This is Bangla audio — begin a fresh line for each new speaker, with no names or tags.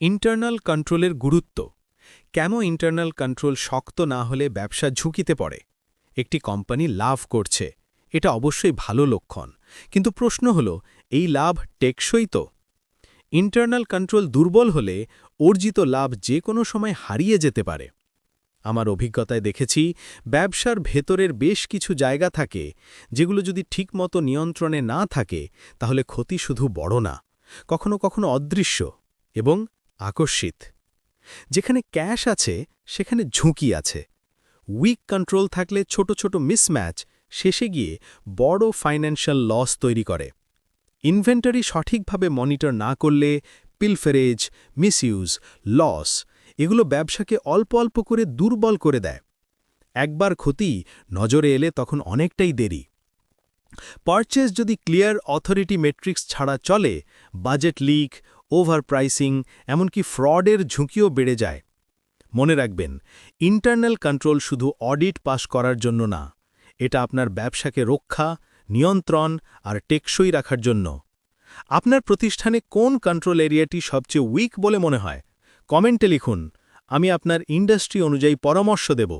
ইন্টারনাল কন্ট্রোলের গুরুত্ব। কেন ইন্টারনাল কন্ট্রোল শক্ত না হলে ব্যবসা ঝুঁকিতে পড়ে? একটি কোম্পানি লাভ করছে, এটা অবশ্যই ভালো লক্ষণ। কিন্তু প্রশ্ন হল, এই লাভ টেকসই তো? ইন্টারনাল কন্ট্রোল দুর্বল হলে অর্জিত লাভ যে কোনো সময় হারিয়ে যেতে পারে। আমার অভিজ্ঞতায় দেখেছি, ব্যবসার ভেতরের বেশ কিছু জায়গা থাকে, যেগুলো যদি ঠিকমতো নিয়ন্ত্রণে না থাকে, তাহলে ক্ষতি শুধু বড় না, কখনো কখনো অদৃশ্য এবং আকস্মিত যেখানে ক্যাশ আছে, সেখানে ঝুঁকি আছে। উইক কন্ট্রোল থাকলে ছোট ছোট মিসম্যাচ শেষে গিয়ে বড় ফাইন্যান্সিয়াল লস তৈরি করে। ইনভেন্টরি সঠিকভাবে মনিটর না করলে পিলফেরেজ, মিসইউজ, লস এগুলো ব্যবসাকে অল্প অল্প করে দুর্বল করে দেয়। একবার ক্ষতি নজরে এলে তখন অনেকটাই দেরি। পারচেস যদি ক্লিয়ার অথরিটি মেট্রিক্স ছাড়া চলে, বাজেট লিক ওভার প্রাইসিং এমনকি ফ্রডের ঝুঁকিও বেড়ে যায়। মনে রাখবেন, ইন্টারনাল কন্ট্রোল শুধু অডিট পাস করার জন্য না, এটা আপনার ব্যবসাকে রক্ষা, নিয়ন্ত্রণ আর টেকসই রাখার জন্য। আপনার প্রতিষ্ঠানে কোন কন্ট্রোল এরিয়াটি সবচেয়ে উইক বলে মনে হয়? কমেন্টে লিখুন, আমি আপনার ইন্ডাস্ট্রি অনুযায়ী পরামর্শ দেব।